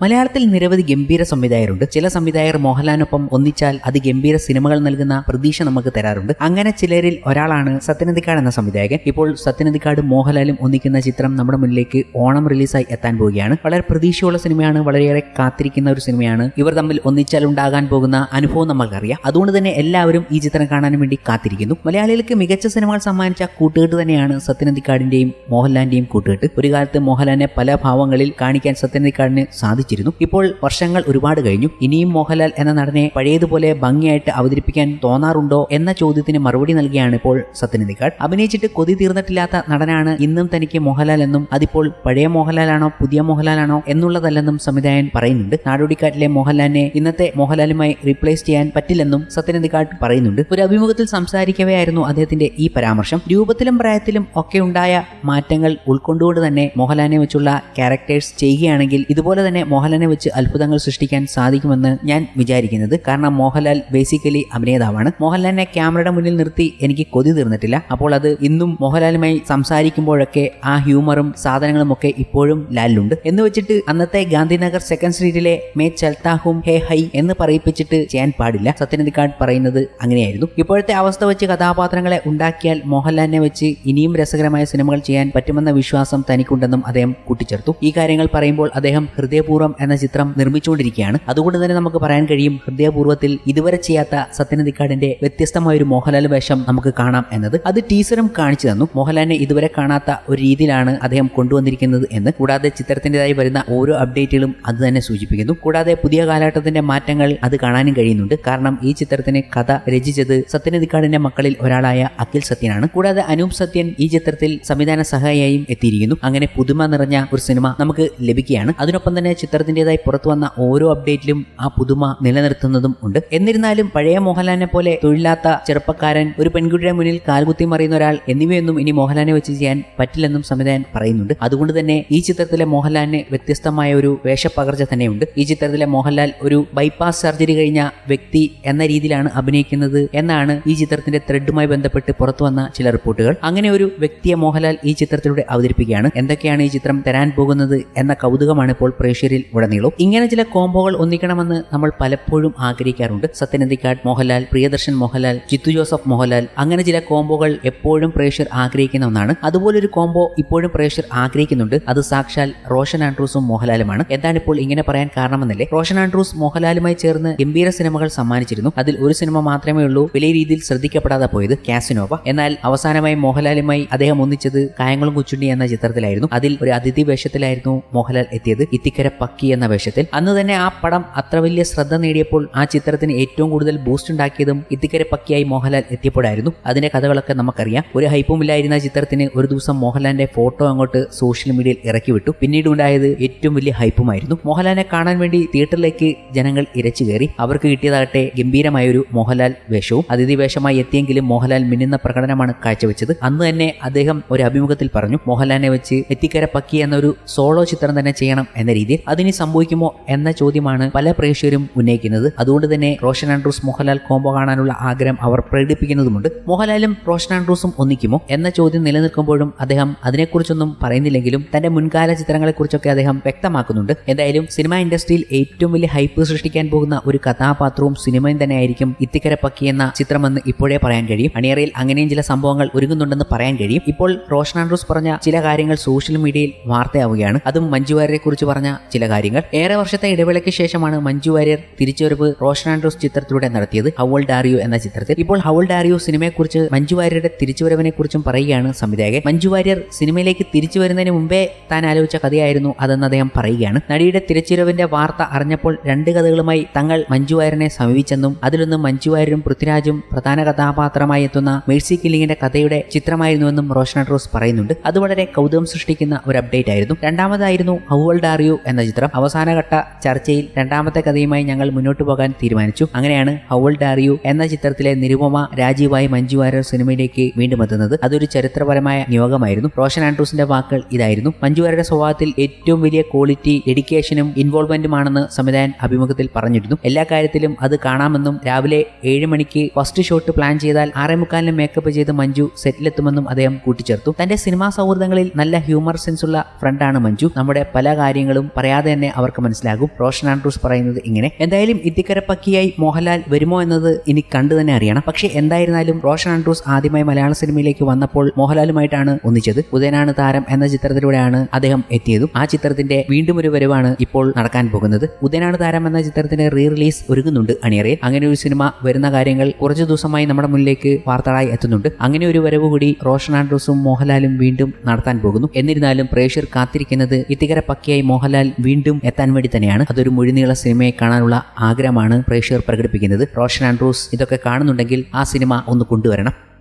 മലയാളത്തിൽ നിരവധി ഗംഭീര സംവിധായകരുണ്ട്. ചില സംവിധായകർ മോഹൻലാലിനൊപ്പം ഒന്നിച്ചാൽ അത് ഗംഭീര സിനിമകൾ നൽകുന്ന പ്രതീക്ഷ നമുക്ക് തരാറുണ്ട്. അങ്ങനെ ചിലരിൽ ഒരാളാണ് സത്യനന്ദിക്കാട് എന്ന സംവിധായകൻ. ഇപ്പോൾ സത്യനന്ദിക്കാട് മോഹൻലാലും ഒന്നിക്കുന്ന ചിത്രം നമ്മുടെ മുന്നിലേക്ക് ഓണം റിലീസായി എത്താൻ പോവുകയാണ്. വളരെ പ്രതീക്ഷയുള്ള സിനിമയാണ് വളരെയേറെ കാത്തിരിക്കുന്ന ഒരു സിനിമയാണ്. ഇവർ തമ്മിൽ ഒന്നിച്ചാൽ ഉണ്ടാകാൻ പോകുന്ന അനുഭവം നമ്മൾക്കറിയാം. അതുകൊണ്ട് തന്നെ എല്ലാവരും ഈ ചിത്രം കാണാൻ വേണ്ടി കാത്തിരിക്കുന്നു. മലയാളികൾക്ക് മികച്ച സിനിമകൾ സമ്മാനിച്ച കൂട്ടുകെട്ട് തന്നെയാണ് സത്യനന്ദിക്കാടിന്റെയും മോഹൻലാലിന്റെയും കൂട്ടുകെട്ട്. ഒരു കാലത്ത് മോഹൻലാലിനെ പല ഭാവങ്ങളിൽ കാണിക്കാൻ സത്യനന്ദിക്കാടിന് സാധിച്ചിരുന്നു ഇപ്പോൾ വർഷങ്ങൾ ഒരുപാട് കഴിഞ്ഞു. ഇനിയും മോഹൻലാൽ എന്ന നടനെ പഴയതുപോലെ ഭംഗിയായിട്ട് അവതരിപ്പിക്കാൻ തോന്നാറുണ്ടോ എന്ന ചോദ്യത്തിന് മറുപടി നൽകിയാണ് ഇപ്പോൾ സത്യനന്ദിക്കാട് അഭിനയിച്ചിട്ട് കൊതി തീർന്നിട്ടില്ലാത്ത നടനാണ് ഇന്നും തനിക്ക് മോഹൻലാൽ എന്നും അതിപ്പോൾ പഴയ മോഹൻലാലാണോ പുതിയ മോഹൻലാലാണോ എന്നുള്ളതല്ലെന്നും സംവിധായകൻ പറയുന്നുണ്ട്. നാടോടിക്കാട്ടിലെ മോഹൻലാലിനെ ഇന്നത്തെ മോഹൻലാലുമായി റീപ്ലേസ് ചെയ്യാൻ പറ്റില്ലെന്നും സത്യനന്ദിക്കാട്ട് പറയുന്നുണ്ട്. ഒരു അഭിമുഖത്തിൽ സംസാരിക്കവെയായിരുന്നു അദ്ദേഹത്തിന്റെ ഈ പരാമർശം. രൂപത്തിലും പ്രായത്തിലും ഒക്കെ ഉണ്ടായ മാറ്റങ്ങൾ ഉൾക്കൊണ്ടുകൊണ്ട് തന്നെ മോഹൻലാലിനെ വെച്ചുള്ള ക്യാരക്ടേഴ്സ് ചെയ്യുകയാണെങ്കിൽ ഇതുപോലെ തന്നെ മോഹൻലാലിനെ വെച്ച് അത്ഭുതങ്ങൾ സൃഷ്ടിക്കാൻ സാധിക്കുമെന്ന് ഞാൻ വിചാരിക്കുന്നത്. കാരണം മോഹൻലാൽ ബേസിക്കലി അഭിനേതാവാണ്. മോഹൻലാലിനെ ക്യാമറയുടെ മുന്നിൽ നിർത്തി എനിക്ക് കൊതി തീർന്നിട്ടില്ല. അപ്പോൾ അത് ഇന്നും മോഹൻലാലുമായി സംസാരിക്കുമ്പോഴൊക്കെ ആ ഹ്യൂമറും സാധനങ്ങളും ഒക്കെ ഇപ്പോഴും ലാലിലുണ്ട്. എന്ന് വെച്ചിട്ട് അന്നത്തെ ഗാന്ധിനഗർ സെക്കൻഡ് സ്ട്രീറ്റിലെ മേ ചൽത്താഹും ഹേ ഹൈ എന്ന് പറയിപ്പിച്ചിട്ട് ചെയ്യാൻ പാടില്ല. സത്യനന്ദിക്കാട് പറയുന്നത് അങ്ങനെയായിരുന്നു. ഇപ്പോഴത്തെ അവസ്ഥ വെച്ച് കഥാപാത്രങ്ങളെ ഉണ്ടാക്കിയാൽ മോഹൻലാലിനെ വെച്ച് ഇനിയും രസകരമായ സിനിമകൾ ചെയ്യാൻ പറ്റുമെന്ന വിശ്വാസം തനിക്കുണ്ടെന്നും അദ്ദേഹം കൂട്ടിച്ചേർത്തു. ഈ കാര്യങ്ങൾ പറയുമ്പോൾ അദ്ദേഹം ഹൃദയപൂർവം എന്ന ചിത്രം നിർമ്മിച്ചുകൊണ്ടിരിക്കുകയാണ്. അതുകൊണ്ട് തന്നെ നമുക്ക് പറയാൻ കഴിയും ഹൃദയപൂർവത്തിൽ ഇതുവരെ ചെയ്യാത്ത സത്യനന്ദിക്കാടിന്റെ വ്യത്യസ്തമായ ഒരു മോഹൻലാൽ വേഷം നമുക്ക് കാണാം എന്നത്. അത് ടീസറും കാണിച്ചു തന്നു. മോഹൻലാലിനെ ഇതുവരെ കാണാത്ത ഒരു രീതിയിലാണ് അദ്ദേഹം കൊണ്ടുവന്നിരിക്കുന്നത് എന്ന്. കൂടാതെ ചിത്രത്തിന്റെതായി വരുന്ന ഓരോ അപ്ഡേറ്റുകളും അത് തന്നെ സൂചിപ്പിക്കുന്നു. കൂടാതെ പുതിയ കാലഘട്ടത്തിന്റെ മാറ്റങ്ങൾ അത് കാണാനും കഴിയുന്നുണ്ട്. കാരണം ഈ ചിത്രത്തിന് കഥ രചിച്ചത് സത്യനന്ദിക്കാടിന്റെ മക്കളിൽ ഒരാളായ അഖിൽ സത്യനാണ്. കൂടാതെ അനൂപ് സത്യൻ ഈ ചിത്രത്തിൽ സംവിധാന സഹായിയായും എത്തിയിരിക്കുന്നു. അങ്ങനെ പുതുമ നിറഞ്ഞ ഒരു സിനിമ നമുക്ക് ലഭിക്കുകയാണ്. അതിനൊപ്പം തന്നെ ചിത്രത്തിന്റെതായി പുറത്തു വന്ന ഓരോ അപ്ഡേറ്റിലും ആ പുതുമ നിലനിർത്തുന്നതും ഉണ്ട്. എന്നിരുന്നാലും പഴയ മോഹൻലാലിനെ പോലെ തൊഴിലാത്ത ചെറുപ്പക്കാരൻ ഒരു പെൺകുട്ടിയുടെ മുന്നിൽ കാൽകുത്തി മറിയുന്ന ഒരാൾ എന്നിവയൊന്നും ഇനി മോഹൻലാലിനെ വെച്ച് ചെയ്യാൻ പറ്റില്ലെന്നും സംവിധായകൻ പറയുന്നുണ്ട്. അതുകൊണ്ട് തന്നെ ഈ ചിത്രത്തിലെ മോഹൻലാലിന് വ്യത്യസ്തമായ ഒരു വേഷപ്പകർച്ച തന്നെയുണ്ട്. ഈ ചിത്രത്തിലെ മോഹൻലാൽ ഒരു ബൈപ്പാസ് സർജറി കഴിഞ്ഞ വ്യക്തി എന്ന രീതിയിലാണ് അഭിനയിക്കുന്നത് എന്നാണ് ഈ ചിത്രത്തിന്റെ ത്രെഡുമായി ബന്ധപ്പെട്ട് പുറത്തു വന്ന ചില റിപ്പോർട്ടുകൾ. അങ്ങനെ ഒരു വ്യക്തിയെ മോഹൻലാൽ ഈ ചിത്രത്തിലൂടെ അവതരിപ്പിക്കുകയാണ്. എന്തൊക്കെയാണ് ഈ ചിത്രം തരാൻ പോകുന്നത് എന്ന കൗതുകമാണ് ഇപ്പോൾ പ്രേക്ഷകരിൽ ഉടനീളവും ഇങ്ങനെ ചില കോംബോകൾ ഒന്നിക്കണമെന്ന് നമ്മൾ പലപ്പോഴും ആഗ്രഹിക്കാറുണ്ട്. സത്യനന്ദിക്കാട് മോഹൻലാൽ പ്രിയദർശൻ മോഹൻലാൽ ജിത്തു ജോസഫ് മോഹൻലാൽ അങ്ങനെ ചില കോംബോകൾ എപ്പോഴും പ്രേക്ഷകർ ആഗ്രഹിക്കുന്ന ഒന്നാണ്. അതുപോലൊരു കോംബോ ഇപ്പോഴും പ്രേക്ഷകർ ആഗ്രഹിക്കുന്നുണ്ട്. അത് സാക്ഷാൽ റോഷൻ ആൻഡ്രൂസും മോഹൻലാലുമാണ്. എന്താണ് ഇപ്പോൾ ഇങ്ങനെ പറയാൻ കാരണമെന്നല്ലേ? റോഷൻ ആൻഡ്രൂസ് മോഹൻലാലുമായി ചേർന്ന് ഗംഭീര സിനിമകൾ സമ്മാനിച്ചിരുന്നു. അതിൽ ഒരു സിനിമ മാത്രമേ ഉള്ളൂ. വലിയ രീതിയിൽ ശ്രദ്ധിക്കപ്പെടാതെ പോയത് കാസിനോവ. എന്നാൽ അവസാനമായി മോഹൻലാലുമായി അദ്ദേഹം ഒന്നിച്ചത് കായംകുളം കുച്ചുണ്ടി എന്ന ചിത്രത്തിലായിരുന്നു. അതിൽ ഒരു അതിഥി വേഷത്തിലായിരുന്നു മോഹൻലാൽ എത്തിയത്. ഇത്തിക്കര പക്കി എന്ന വേഷത്തിൽ. അന്ന് തന്നെ ആ പടം അത്ര വലിയ ശ്രദ്ധ നേടിയപ്പോൾ ആ ചിത്രത്തിന് ഏറ്റവും കൂടുതൽ ബൂസ്റ്റ് ഉണ്ടാക്കിയതും ഇത്തിക്കര പക്കിയായി മോഹൻലാൽ എത്തിയപ്പോഴായിരുന്നു. അതിന്റെ കഥകളൊക്കെ നമുക്കറിയാം. ഒരു ഹൈപ്പും ഹൈപ്പുമില്ലായിരുന്ന ചിത്രത്തിന് ഒരു ദിവസം മോഹൻലാലിന്റെ ഫോട്ടോ അങ്ങോട്ട് സോഷ്യൽ മീഡിയയിൽ ഇറക്കി വിട്ടു. പിന്നീട് ഉണ്ടായത് ഏറ്റവും വലിയ ഹൈപ്പുമായിരുന്നു മോഹൻലാലിനെ കാണാൻ വേണ്ടി തിയേറ്ററിലേക്ക് ജനങ്ങൾ ഇരച്ചു കയറി. അവർക്ക് കിട്ടിയതാകട്ടെ ഗംഭീരമായ ഒരു മോഹൻലാൽ വേഷവും. അതിഥി വേഷമായി എത്തിയെങ്കിലും മോഹൻലാൽ മിന്നുന്ന പ്രകടനമാണ് കാഴ്ചവെച്ചത്. അന്ന് തന്നെ അദ്ദേഹം ഒരു അഭിമുഖത്തിൽ പറഞ്ഞു മോഹൻലാലിനെ വെച്ച് എത്തിക്കര പക്കി എന്നൊരു സോളോ ചിത്രം തന്നെ ചെയ്യണം എന്ന രീതിയിൽ. അതിന് സംഭവിക്കുമോ എന്ന ചോദ്യമാണ് പല പ്രേക്ഷകരും ഉന്നയിക്കുന്നത്. അതുകൊണ്ട് തന്നെ റോഷൻ ആൻഡ്രൂസ് മോഹൻലാൽ കോംബോ കാണാനുള്ള ആഗ്രഹം അവർ പ്രകടിപ്പിക്കുന്നതുമുണ്ട്. മോഹൻലാലും റോഷൻ ആൻഡ്രൂസും ഒന്നിക്കുമോ എന്ന ചോദ്യം നിലനിൽക്കുമ്പോഴും അദ്ദേഹം അതിനെക്കുറിച്ചൊന്നും പറയുന്നില്ലെങ്കിലും തന്റെ മുൻകാല ചിത്രങ്ങളെക്കുറിച്ചൊക്കെ അദ്ദേഹം വ്യക്തമാക്കുന്നുണ്ട്. എന്തായാലും സിനിമാ ഇൻഡസ്ട്രിയിൽ ഏറ്റവും വലിയ ഹൈപ്പ് സൃഷ്ടിക്കാൻ പോകുന്ന ഒരു കഥാപാത്രവും സിനിമയും തന്നെയായിരിക്കും ഇത്തിക്കര പക്കി എന്ന ചിത്രമെന്ന് ഇപ്പോഴേ പറയാൻ കഴിയും. അണിയറയിൽ അങ്ങനെയും ചില സംഭവങ്ങൾ ഒരുങ്ങുന്നുണ്ടെന്ന് പറയാൻ കഴിയും. ഇപ്പോൾ റോഷൻ ആൻഡ്രൂസ് പറഞ്ഞ ചില കാര്യങ്ങൾ സോഷ്യൽ മീഡിയയിൽ വാർത്തയാവുകയാണ്. അതും മഞ്ജു വാര്യരെ കുറിച്ച് പറഞ്ഞ ചില കാര്യങ്ങൾ. ഏറെ വർഷത്തെ ഇടവേളയ്ക്ക് ശേഷമാണ് മഞ്ജു വാര്യർ തിരിച്ചുവരവ് റോഷൻ ആൻഡ്രോസ് ചിത്രത്തിലൂടെ നടത്തിയത് ഹൗൾ ഡാരിയോ എന്ന ചിത്രത്തിൽ. ഇപ്പോൾ ഹവൾ ഡാരിയോ സിനിമയെക്കുറിച്ച് മഞ്ജു വാര്യരുടെ തിരിച്ചുവരവിനെ കുറിച്ചും പറയുകയാണ് സംവിധായകൻ. മഞ്ജു വാര്യർ സിനിമയിലേക്ക് തിരിച്ചു വരുന്നതിന് മുമ്പേ താൻ ആലോചിച്ച കഥയായിരുന്നു അതെന്ന് അദ്ദേഹം പറയുകയാണ്. നടിയുടെ തിരിച്ചുവരവിന്റെ വാർത്ത അറിഞ്ഞപ്പോൾ രണ്ട് കഥകളുമായി തങ്ങൾ മഞ്ജു വാര്യനെ സമീപിച്ചെന്നും അതിലൊന്ന് മഞ്ജു വാര്യരും പൃഥ്വിരാജും പ്രധാന കഥാപാത്രമായി എത്തുന്ന മേഴ്സി കില്ലിങ്ങിന്റെ കഥയുടെ ചിത്രമായിരുന്നുവെന്നും റോഷൻ ആൻഡ്രോസ് പറയുന്നുണ്ട്. അത് വളരെ കൗതുകം സൃഷ്ടിക്കുന്ന ഒരു അപ്ഡേറ്റ് ആയിരുന്നു. രണ്ടാമതായിരുന്നു ഹൗവൾ ഡാറിയോ എന്ന ചിത്രം അവസാനഘട്ട ചർച്ചയിൽ രണ്ടാമത്തെ കഥയുമായി ഞങ്ങൾ മുന്നോട്ട് പോകാൻ തീരുമാനിച്ചു. അങ്ങനെയാണ് ഹൗൾ ഡാറിയു എന്ന ചിത്രത്തിലെ നിരുപമ രാജീവായി മഞ്ജു വാര്യർ സിനിമയിലേക്ക് വീണ്ടും എത്തുന്നത്. അതൊരു ചരിത്രപരമായ നിയോഗമായിരുന്നു. റോഷൻ ആൻഡ്രൂസിന്റെ വാക്കുകൾ ഇതായിരുന്നു. മഞ്ജു വാര്യരുടെ സ്വഭാവത്തിൽ ഏറ്റവും വലിയ ക്വാളിറ്റി ഡെഡിക്കേഷനും ഇൻവോൾവ്മെന്റുമാണെന്ന് സംവിധായകൻ അഭിമുഖത്തിൽ പറഞ്ഞിരുന്നു. എല്ലാ കാര്യത്തിലും അത് കാണാമെന്നും രാവിലെ ഏഴ് മണിക്ക് ഫസ്റ്റ് ഷോട്ട് പ്ലാൻ ചെയ്താൽ ആറേ മുക്കാലിന് മേക്കപ്പ് ചെയ്ത് മഞ്ജു സെറ്റിലെത്തുമെന്നും അദ്ദേഹം കൂട്ടിച്ചേർത്തു. തന്റെ സിനിമാ സൗഹൃദങ്ങളിൽ നല്ല ഹ്യൂമർ സെൻസ് ഉള്ള ഫ്രണ്ടാണ് മഞ്ജു. നമ്മുടെ പല കാര്യങ്ങളും പറയാതെ പറയാതെ തന്നെ അവർക്ക് മനസ്സിലാകും. റോഷൻ ആൻഡ്രൂസ് പറയുന്നത് ഇങ്ങനെ എന്തായാലും ഇത്തിക്കര പക്കിയായി മോഹൻലാൽ വരുമോ എന്നത് ഇനി കണ്ടു തന്നെ അറിയണം. പക്ഷേ എന്തായിരുന്നാലും റോഷൻ ആൻഡ്രൂസ് ആദ്യമായി മലയാള സിനിമയിലേക്ക് വന്നപ്പോൾ മോഹൻലാലുമായിട്ടാണ് ഒന്നിച്ചത്. ഉദയനാണ് താരം എന്ന ചിത്രത്തിലൂടെയാണ് അദ്ദേഹം എത്തിയതും. ആ ചിത്രത്തിന്റെ വീണ്ടും ഒരു വരവാണ് ഇപ്പോൾ നടക്കാൻ പോകുന്നത്. ഉദയനാണ് താരം എന്ന ചിത്രത്തിന്റെ റീ റിലീസ് ഒരുങ്ങുന്നുണ്ട് അണിയറയിൽ അങ്ങനെ ഒരു സിനിമ വരുന്ന കാര്യങ്ങൾ കുറച്ചു ദിവസമായി നമ്മുടെ മുന്നിലേക്ക് വാർത്തകളായി എത്തുന്നുണ്ട്. അങ്ങനെ ഒരു വരവ് കൂടി റോഷൻ ആൻഡ്രൂസും മോഹൻലാലും വീണ്ടും നടത്താൻ പോകുന്നു. എന്നിരുന്നാലും പ്രേക്ഷകർ കാത്തിരിക്കുന്നത് ഇത്തികര പക്കിയായി മോഹൻലാൽ വീണ്ടും എത്താൻ വേണ്ടി തന്നെയാണ്. അതൊരു മുഴുനീള സിനിമയെ കാണാനുള്ള ആഗ്രഹമാണ് പ്രേക്ഷകർ പ്രകടിപ്പിക്കുന്നത്. റോഷൻ ആൻഡ്രൂസ് ഇതൊക്കെ കാണുന്നുണ്ടെങ്കിൽ ആ സിനിമ ഒന്ന് കൊണ്ടുവരണം.